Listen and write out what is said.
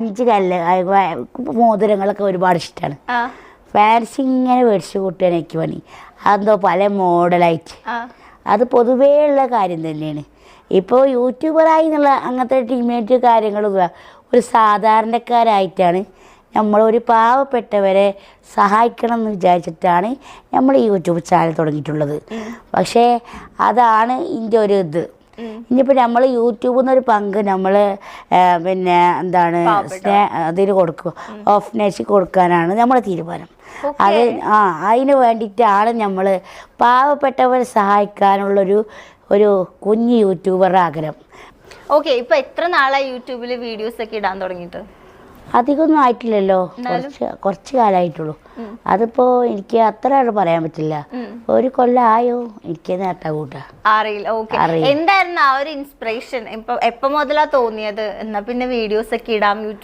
അഞ്ച് കല്ല് മോതിരങ്ങളൊക്കെ ഒരുപാട് ഇഷ്ടമാണ് ഫാൻസി ഇങ്ങനെ മേടിച്ചു കൂട്ടുകയാണ് എനിക്ക് പണി. അതെന്തോ പല മോഡലായിട്ട്. അത് പൊതുവേ ഉള്ള കാര്യം തന്നെയാണ്. ഇപ്പോൾ യൂട്യൂബറായി എന്നുള്ള അങ്ങനത്തെ ടീമേറ്റ് കാര്യങ്ങളൊന്നുമില്ല ഒരു സാധാരണക്കാരായിട്ടാണ് നമ്മളൊരു പാവപ്പെട്ടവരെ സഹായിക്കണം എന്ന് വിചാരിച്ചിട്ടാണ് നമ്മൾ ഈ യൂട്യൂബ് ചാനൽ തുടങ്ങിയിട്ടുള്ളത്. പക്ഷേ അതാണ് ഇതിന്റെ ഒരു ഇത്. ഇനിയിപ്പോൾ നമ്മൾ യൂട്യൂബിൽ നിന്നൊരു പങ്ക് നമ്മൾ പിന്നെ എന്താണ് അതിന് കൊടുക്കുക. ഓഫ്നേഴ്സ് കൊടുക്കാനാണ് നമ്മളെ തീരുമാനം. അത് ആ അതിന് വേണ്ടിയിട്ടാണ് നമ്മൾ പാവപ്പെട്ടവരെ സഹായിക്കാനുള്ളൊരു ഒരു കുഞ്ഞ് യൂട്യൂബർ ആഗ്രഹം. ഓക്കെ ഇപ്പൊ എത്ര നാളായി യൂട്യൂബിൽ വീഡിയോസ് ഒക്കെ ഇടാൻ തുടങ്ങിയിട്ട്? അധികമൊന്നും ആയിട്ടില്ലല്ലോ. കുറച്ച് കുറച്ച് കാലമായിട്ടുള്ളൂ. അതിപ്പോൾ എനിക്ക് അത്ര പറയാൻ പറ്റില്ല. ഒരു കൊല്ലായോ എനിക്ക് നേട്ടാ കൂട്ടാ അറിയില്ല. ഓക്കെ. അറിയില്ല. എന്തായിരുന്നു ആ ഒരു ഇൻസ്പിറേഷൻ ഇപ്പൊ എപ്പോ മുതലാ തോന്നിയത്? എന്നാ പിന്നെ വീഡിയോസ് ഒക്കെ ഇടാം യൂട്യൂബ്